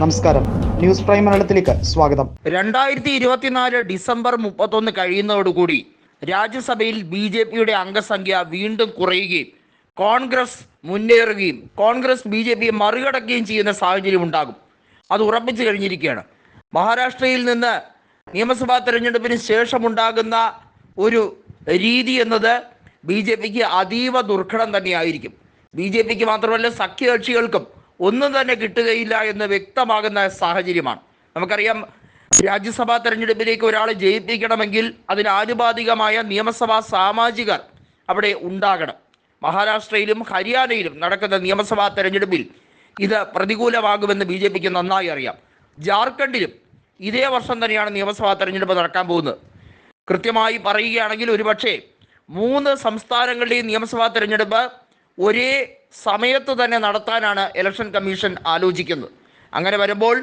നമസ്കാരം. News prime മലയാളത്തിലേക്ക് സ്വാഗതം. രണ്ടായിരത്തി ഇരുപത്തിനാല് ഡിസംബർ മുപ്പത്തൊന്ന് കഴിയുന്നതോടുകൂടി രാജ്യസഭയിൽ ബി ജെ പിയുടെ അംഗസംഖ്യ വീണ്ടും കുറയുകയും കോൺഗ്രസ് മുന്നേറുകയും കോൺഗ്രസ് ബി ജെ പിയെ മറികടക്കുകയും ചെയ്യുന്ന സാഹചര്യം ഉണ്ടാകും. അത് ഉറപ്പിച്ചു കഴിഞ്ഞിരിക്കുകയാണ്. മഹാരാഷ്ട്രയിൽ നിന്ന് നിയമസഭാ തെരഞ്ഞെടുപ്പിന് ശേഷമുണ്ടാകുന്ന ഒരു രീതി എന്നത് ബി ജെ പിക്ക് അതീവ ദുർഘടം തന്നെയായിരിക്കും. ബി ജെ പിക്ക് മാത്രമല്ല സഖ്യകക്ഷികൾക്കും ഒന്നും തന്നെ കിട്ടുകയില്ല എന്ന് വ്യക്തമാകുന്ന സാഹചര്യമാണ്. നമുക്കറിയാം രാജ്യസഭാ തെരഞ്ഞെടുപ്പിലേക്ക് ഒരാളെ ജയിപ്പിക്കണമെങ്കിൽ അതിന് ആനുപാതികമായ നിയമസഭാ സാമാജികർ അവിടെ ഉണ്ടാകണം. മഹാരാഷ്ട്രയിലും ഹരിയാനയിലും നടക്കുന്ന നിയമസഭാ തെരഞ്ഞെടുപ്പിൽ ഇത് പ്രതികൂലമാകുമെന്ന് ബി ജെ പിക്ക് നന്നായി അറിയാം. ജാർഖണ്ഡിലും ഇതേ വർഷം തന്നെയാണ് നിയമസഭാ തെരഞ്ഞെടുപ്പ് നടക്കാൻ പോകുന്നത്. കൃത്യമായി പറയുകയാണെങ്കിൽ ഒരുപക്ഷെ മൂന്ന് സംസ്ഥാനങ്ങളുടെയും നിയമസഭാ തെരഞ്ഞെടുപ്പ് ഒരേ സമയത്ത് തന്നെ നടത്താനാണ് ഇലക്ഷൻ കമ്മീഷൻ ആലോചിക്കുന്നത്. അങ്ങനെ വരുമ്പോൾ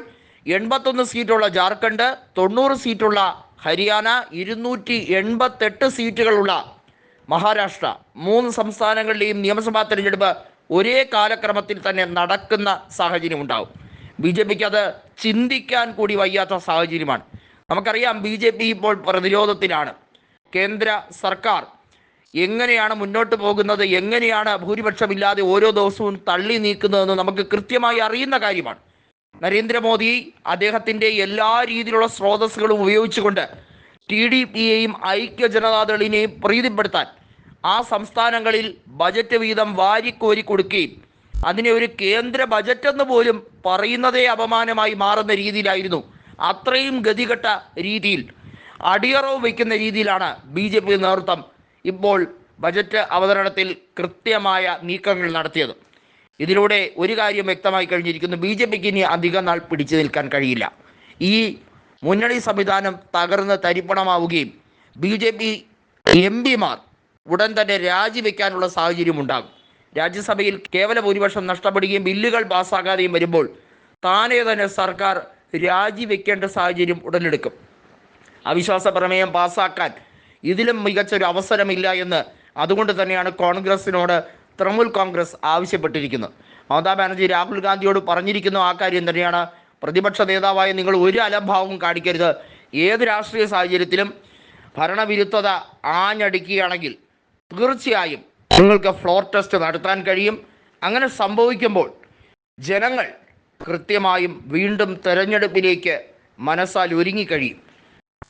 എൺപത്തൊന്ന് സീറ്റുള്ള ജാർഖണ്ഡ് തൊണ്ണൂറ് സീറ്റുള്ള ഹരിയാന ഇരുന്നൂറ്റി എൺപത്തെട്ട് സീറ്റുകളുള്ള മഹാരാഷ്ട്ര. മൂന്ന് സംസ്ഥാനങ്ങളുടെയും നിയമസഭാ തെരഞ്ഞെടുപ്പ് ഒരേ കാലക്രമത്തിൽ തന്നെ നടക്കുന്ന സാഹചര്യം ഉണ്ടാവും. ബി ജെ പിക്ക് അത് ചിന്തിക്കാൻ കൂടി വയ്യാത്ത സാഹചര്യമാണ്. നമുക്കറിയാം ബി ജെ പി ഇപ്പോൾ പ്രതിരോധത്തിലാണ്. കേന്ദ്ര സർക്കാർ എങ്ങനെയാണ് മുന്നോട്ട് പോകുന്നത്? എങ്ങനെയാണ് ഭൂരിപക്ഷമില്ലാതെ ഓരോ ദിവസവും തള്ളി നീക്കുന്നതെന്ന് നമുക്ക് കൃത്യമായി അറിയുന്ന കാര്യമാണ്. നരേന്ദ്രമോദി അദ്ദേഹത്തിന്റെ എല്ലാ രീതിയിലുള്ള സ്രോതസ്സുകളും ഉപയോഗിച്ചുകൊണ്ട് ടി ഡി പിയെയും ഐക്യ ജനതാദളിനെയും പ്രീതിപ്പെടുത്താൻ ആ സംസ്ഥാനങ്ങളിൽ ബജറ്റ് വീതം വാരിക്കോരി കൊടുക്കുകയും അതിനെ ഒരു കേന്ദ്ര ബജറ്റ് എന്ന് പോലും പറയുന്നതേ അപമാനമായി മാറുന്ന രീതിയിലായിരുന്നു അത്രയും ഗതികെട്ട രീതിയിൽ അടിയറവ് വയ്ക്കുന്ന രീതിയിലാണ് ബി ജെ പി നേതൃത്വം ഇപ്പോൾ ബജറ്റ് അവതരണത്തിൽ കൃത്യമായ നീക്കങ്ങൾ നടത്തിയത്. ഇതിലൂടെ ഒരു കാര്യം വ്യക്തമായി കഴിഞ്ഞിരിക്കുന്നു. ബി ജെ പിക്ക് ഇനി അധികം നാൾ പിടിച്ചു നിൽക്കാൻ കഴിയില്ല. ഈ മുന്നണി സംവിധാനം തകർന്ന് തരിപ്പണമാവുകയും ബി ജെ പി എം പിമാർ ഉടൻ തന്നെ രാജിവെക്കാനുള്ള സാഹചര്യം ഉണ്ടാകും. രാജ്യസഭയിൽ കേവല ഭൂരിപക്ഷം നഷ്ടപ്പെടുകയും ബില്ലുകൾ പാസ്സാകാതെയും വരുമ്പോൾ താനേ തന്നെ സർക്കാർ രാജിവെക്കേണ്ട സാഹചര്യം ഉടലെടുക്കും. അവിശ്വാസ പ്രമേയം പാസ്സാക്കാൻ ഇതിലും മികച്ച ഒരു അവസരമില്ല എന്ന് അതുകൊണ്ട് തന്നെയാണ് കോൺഗ്രസിനോട് തൃണമൂൽ കോൺഗ്രസ് ആവശ്യപ്പെട്ടിരിക്കുന്നത്. മമതാ ബാനർജി രാഹുൽ ഗാന്ധിയോട് പറഞ്ഞിരിക്കുന്ന ആ കാര്യം തന്നെയാണ് പ്രതിപക്ഷ നേതാവായ നിങ്ങൾ ഒരു അലംഭാവവും കാണിക്കരുത്. ഏത് രാഷ്ട്രീയ സാഹചര്യത്തിലും ഭരണവിരുദ്ധത ആഞ്ഞടിക്കുകയാണെങ്കിൽ തീർച്ചയായും നിങ്ങൾക്ക് ഫ്ലോർ ടെസ്റ്റ് നടത്താൻ കഴിയും. അങ്ങനെ സംഭവിക്കുമ്പോൾ ജനങ്ങൾ കൃത്യമായും വീണ്ടും തെരഞ്ഞെടുപ്പിലേക്ക് മനസ്സാൽ ഒരുങ്ങിക്കഴിയും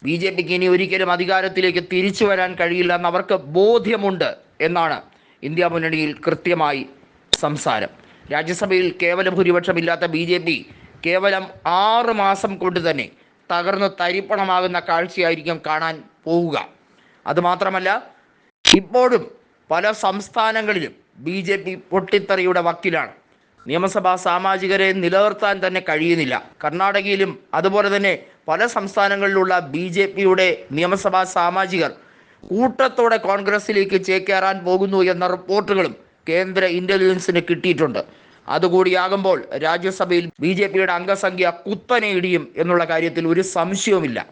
ബി ജെ പിക്ക് ഇനി ഒരിക്കലും അധികാരത്തിലേക്ക് തിരിച്ചു വരാൻ കഴിയില്ല എന്ന് അവർക്ക് ബോധ്യമുണ്ട് എന്നാണ് ഇന്ത്യ മുന്നണിയിൽ കൃത്യമായി സംസാരം. രാജ്യസഭയിൽ കേവല ഭൂരിപക്ഷമില്ലാത്ത ബി ജെ പി കേവലം ആറ് മാസം കൊണ്ട് തന്നെ തകർന്ന് തരിപ്പണമാകുന്ന കാഴ്ചയായിരിക്കും കാണാൻ പോവുക. അതുമാത്രമല്ല ഇപ്പോഴും പല സംസ്ഥാനങ്ങളിലും ബി ജെ പി പൊട്ടിത്തെറിയുടെ വക്കിലാണ്. നിയമസഭാ സാമാജികരെ നിലനിർത്താൻ തന്നെ കഴിയുന്നില്ല. കർണാടകയിലും അതുപോലെ തന്നെ പല സംസ്ഥാനങ്ങളിലുള്ള ബി ജെ പിയുടെ നിയമസഭാ സാമാജികർ കൂട്ടത്തോടെ കോൺഗ്രസിലേക്ക് ചേക്കേറാൻ പോകുന്നു എന്ന റിപ്പോർട്ടുകളും കേന്ദ്ര ഇന്റലിജൻസിന് കിട്ടിയിട്ടുണ്ട്. അതുകൂടിയാകുമ്പോൾ രാജ്യസഭയിൽ ബി ജെ പിയുടെ അംഗസംഖ്യ കുത്തനെ ഇടിയും എന്നുള്ള കാര്യത്തിൽ ഒരു സംശയവുമില്ല.